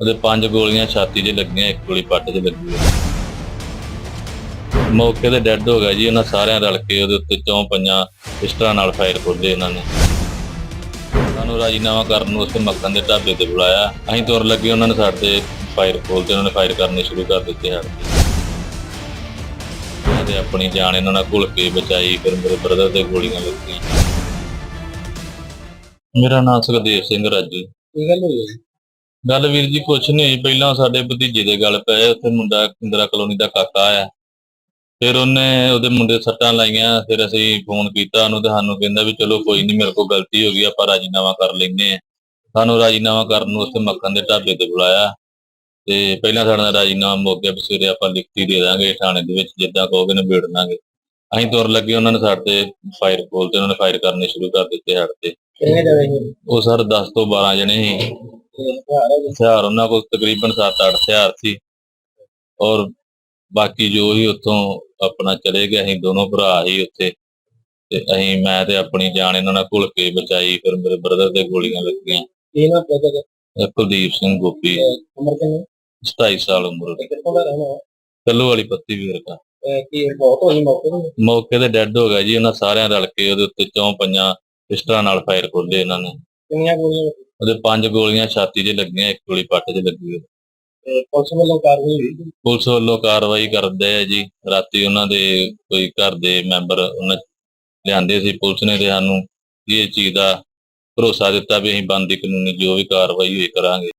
ਉਹਦੇ ਪੰਜ ਗੋਲੀਆਂ ਛਾਤੀ 'ਚ ਲੱਗੀਆਂ, ਇੱਕ ਗੋਲੀ ਪੱਟ 'ਚ ਲੱਗੀ ਹੈ। ਮੌਕੇ ਤੇ ਡੈੱਡ ਹੋ ਗਿਆ ਜੀ, ਉਹਨਾਂ ਸਾਰਿਆਂ ਰਲ ਕੇ ਉਹਦੇ ਉੱਤੇ ਚੌਂ ਪੰਜਾਂ ਪਿਸਟਲਾਂ ਨਾਲ ਫਾਇਰ ਖੋਲੇ ਇਹਨਾਂ ਨੇ। ਸਾਨੂੰ ਰਾਜੀਨਾਮਾ ਕਰਨ ਨੂੰ ਉੱਥੇ ਮੱਖਣ ਦੇ ਢਾਬੇ ਤੇ ਬੁਲਾਇਆ। ਅਸੀਂ ਤੁਰ ਲੱਗੇ, ਉਹਨਾਂ ਨੇ ਸਾਡੇ ਫਾਇਰ ਖੋਲ੍ਹਤੇ, ਉਹਨਾਂ ਨੇ ਫਾਇਰ ਕਰਨੇ ਸ਼ੁਰੂ ਕਰ ਦਿੱਤੇ ਹਨ ਤੇ। ਆਪਣੀ ਜਾਨ ਇਹਨਾਂ ਨਾਲ ਘੁਲ ਕੇ ਬਚਾਈ, ਫਿਰ ਮੇਰੇ ਬ੍ਰਦਰ ਤੇ ਗੋਲੀਆਂ ਲੱਗੀਆਂ। ਮੇਰਾ ਨਾਮ ਸੁਖਦੇਵ ਸਿੰਘ ਰਾਜੂ। ਕੀ ਗੱਲ ਹੋਈ ਗੱਲ ਵੀਰ ਜੀ ਕੁਛ ਨਹੀਂ। ਪਹਿਲਾਂ ਸਾਡੇ ਭਤੀਜੇ ਦੇ ਗੱਲ ਪਏ ਉੱਥੇ ਮੁੰਡਾ ਇੰਦਰਾ ਕਲੋਨੀ ਦਾ ਕਾਕਾ ਆਇਆ ਫਿਰ ਉਹਨੇ ਉਹਦੇ ਮੁੰਡੇ ਸੱਟਾਂ ਲਾਈਆਂ ਫਿਰ ਅਸੀਂ ਫੋਨ ਕੀਤਾ ਉਹਨੂੰ ਤੇ ਸਾਨੂੰ ਕਹਿੰਦਾ ਵੀ ਚਲੋ ਕੋਈ ਨਹੀਂ ਮੇਰੇ ਕੋਲ ਗਲਤੀ ਹੋ ਗਈ ਆਪਾਂ ਰਾਜੀਨਾਮਾ ਕਰ ਲੈਂਦੇ ਹਾਂ। ਸਾਨੂੰ ਰਾਜੀਨਾਮਾ ਕਰਨ ਨੂੰ ਉੱਥੇ ਮੱਖਣ ਦੇ ਢਾਬੇ ਤੇ ਬੁਲਾਇਆ। ਤੇ ਪਹਿਲਾਂ ਸਾਡਾ ਰਾਜੀਨਾਮਾ ਮੁੱਕ ਗਿਆ ਵੀ ਸਵੇਰੇ ਆਪਾਂ ਲਿਖਤੀ ਦੇ ਦਾਂਗੇ ਥਾਣੇ ਦੇ ਵਿੱਚ ਜਿੱਦਾਂ ਕਹੋਗੇ ਨਿਬੇੜ ਦਾਂਗੇ ਅਸੀਂ ਤੁਰ ਲੱਗੇ ਉਹਨਾਂ ਨੇ ਸਾਡੇ ਫਾਇਰ ਖੋਲ੍ਹਤੇ ਉਹਨਾਂ ਨੇ ਫਾਇਰ ਕਰਨੇ ਸ਼ੁਰੂ ਕਰ ਦਿੱਤੇ ਸਾਡੇ ਤੇ। ਉਹ ਸਰ 10 ਤੋਂ 12 ਜਣੇ ਸੀ। ਤੇ ਹਥਿਆਰ ਉਹਨਾਂ ਕੋਲ ਤਕਰੀਬਨ 7-8 ਹਥਿਆਰ ਸੀ। ਔਰ ਬਾਕੀ ਜੋ ਹੀ ਉੱਥੋਂ ਆਪਣਾ ਚਲੇ ਗਏ ਅਸੀਂ ਦੋਨੋਂ ਭਰਾ ਹੀ ਉੱਥੇ। ਤੇ ਅਸੀਂ ਮੈਂ ਤੇ ਆਪਣੀ ਜਾਨ ਇਹਨਾਂ ਨਾਲ ਘੁਲ ਕੇ ਬਚਾਈ ਫਿਰ ਮੇਰੇ ਬ੍ਰਦਰ ਤੇ ਗੋਲੀਆਂ ਲੱਗੀਆਂ। ਕੀ ਨਾ ਇਹ ਕੁਲਦੀਪ ਸਿੰਘ ਗੋਪੀ। ਉਮਰ ਕਿੰਨੀ? 27 ਸਾਲ ਉਮਰ ਕਿੱਥੋਂ ਦਾ ਰਹਿਣਾ ਕੱਲੂ ਵਾਲੀ ਪੱਤੀ ਵੀਰ ਦਾ। ਤੇ ਕੀ ਬਹੁਤ ਹੋਈ ਮੌਕੇ ਤੇ? ਮੌਕੇ ਤੇ ਡੈੱਡ ਹੋ ਗਿਆ ਜੀ ਉਹਨਾਂ ਸਾਰਿਆਂ ਰਲ ਕੇ ਉਹਦੇ ਉੱਤੇ ਚੌਂ ਪੰਜਾਂ ਪਿਸਟਲਾਂ ਨਾਲ ਫਾਇਰ ਖੋਲੇ ਇਹਨਾਂ ਨੇ। ਕਿੰਨੀਆਂ ਗੋਲੀਆਂ ਉਹਦੇ ਪੰਜ ਗੋਲੀਆਂ ਛਾਤੀ 'ਚ ਲੱਗੀਆਂ ਇੱਕ ਗੋਲੀ ਪੱਟ 'ਚ ਲੱਗੀ ਹੈ। ਤੇ ਪੁਲਿਸ ਵੱਲੋਂ ਕਾਰਵਾਈ ਹੋਈ? ਪੁਲਿਸ ਵੱਲੋਂ ਕਾਰਵਾਈ ਕਰਦੇ ਆ ਜੀ। ਰਾਤੀ ਉਹਨਾਂ ਦੇ ਕੋਈ ਘਰ ਦੇ ਮੈਂਬਰ ਉਹਨਾਂ ਲਿਆਂਦੇ ਸੀ ਪੁਲਿਸ ਨੇ ਤੇ ਸਾਨੂੰ ਇਹ ਚੀਜ਼ ਦਾ ਭਰੋਸਾ ਦਿੱਤਾ ਵੀ ਅਸੀਂ ਬੰਦੀ ਕਾਨੂੰਨੀ ਜੋ ਵੀ ਕਾਰਵਾਈ ਹੋਈ ਕਰਾਂਗੇ।